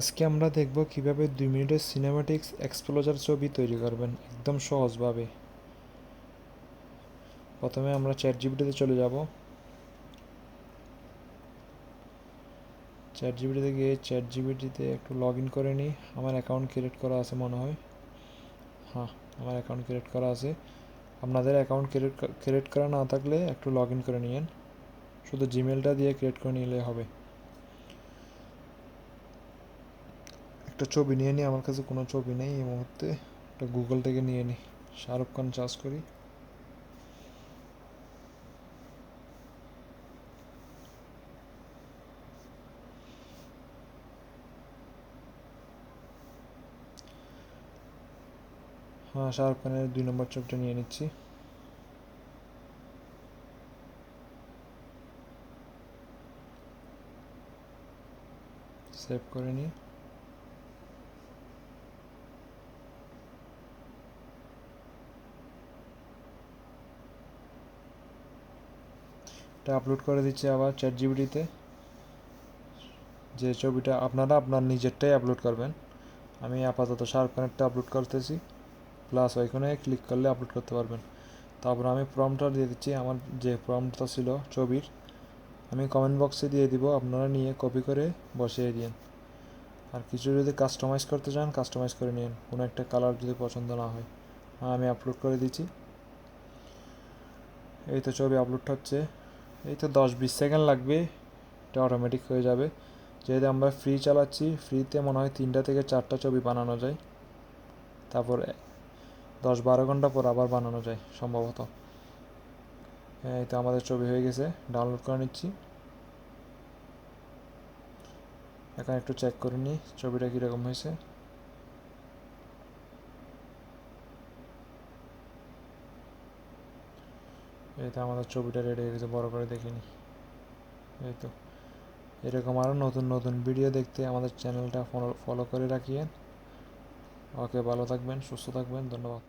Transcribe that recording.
আজকে আমরা দেখব কীভাবে দুই মিনিটের সিনেমাটিক্স এক্সপ্লোজার ছবি তৈরি করবেন, একদম সহজভাবে। প্রথমে আমরা চ্যাট জিবিটিতে চলে যাব। চ্যাট জিবিটিতে গিয়ে চ্যাট জিবিটিতে একটু লগ ইন করে নিই। আমার অ্যাকাউন্ট ক্রিয়েট করা আছে মনে হয়। হ্যাঁ আমার অ্যাকাউন্ট ক্রিয়েট করা আছে। আপনাদের অ্যাকাউন্ট ক্রিয়েট ক্রিয়েট করা না থাকলে একটু লগ ইন করে নিয়েন। শুধু জিমেলটা দিয়ে ক্রিয়েট করে নিলে হবে। একটা ছবি নিয়ে নিই আমার কাছে কোনো ছবি নেই এই মুহূর্তে। একটা গুগল থেকে নিয়ে নিই শাহরুখ খান চার্জ করি। হ্যাঁ শাহরুখ খানের দুই নম্বর ছবিটা নিয়ে নিচ্ছি। সেভ করে নিই এটা আপলোড করে দিচ্ছি আবার চ্যাট জিবিটিতে যে ছবিটা আপনারা আপনার নিজেরটাই আপলোড করবেন। আমি আপাতত শাহরুখ কানেক্টটা আপলোড করতেছি। প্লাস ওইখানে ক্লিক করলে আপলোড করতে পারবেন। তারপর আমি প্রমটা দিয়ে দিচ্ছি, আমার যে প্রমটা ছিল ছবির। আমি কমেন্ট বক্সে দিয়ে দিব, আপনারা নিয়ে কপি করে বসিয়ে দিন আর কিছু যদি কাস্টমাইজ করতে চান কাস্টমাইজ করে নিন কোনো একটা কালার যদি পছন্দ না হ্যাঁ। আমি আপলোড করে দিচ্ছি। এই তো ছবি আপলোড হচ্ছে। এই তো দশ বিশ সেকেন্ড লাগবে, এটা অটোমেটিক হয়ে যাবে। যেহেতু আমরা ফ্রি চালাচ্ছি ফ্রিতে মনে হয় তিনটা থেকে চারটা ছবি বানানো যায়। তারপর দশ বারো ঘণ্টা পর আবার বানানো যায়, সম্ভবত। হ্যাঁ এই তো আমাদের ছবি হয়ে গেছে ডাউনলোড করে নিচ্ছি। এখন একটু চেক করে নিই, ছবিটা কীরকম হয়েছে। এই তো আমাদের ছবিটা রেডি হয়ে গেছে, বড় করে দেখিনি এই তো। এরকম আরও নতুন নতুন ভিডিও দেখতে আমাদের চ্যানেলটা ফলো ফলো করে রাখিয়েন। ওকে, ভালো থাকবেন, সুস্থ থাকবেন, ধন্যবাদ।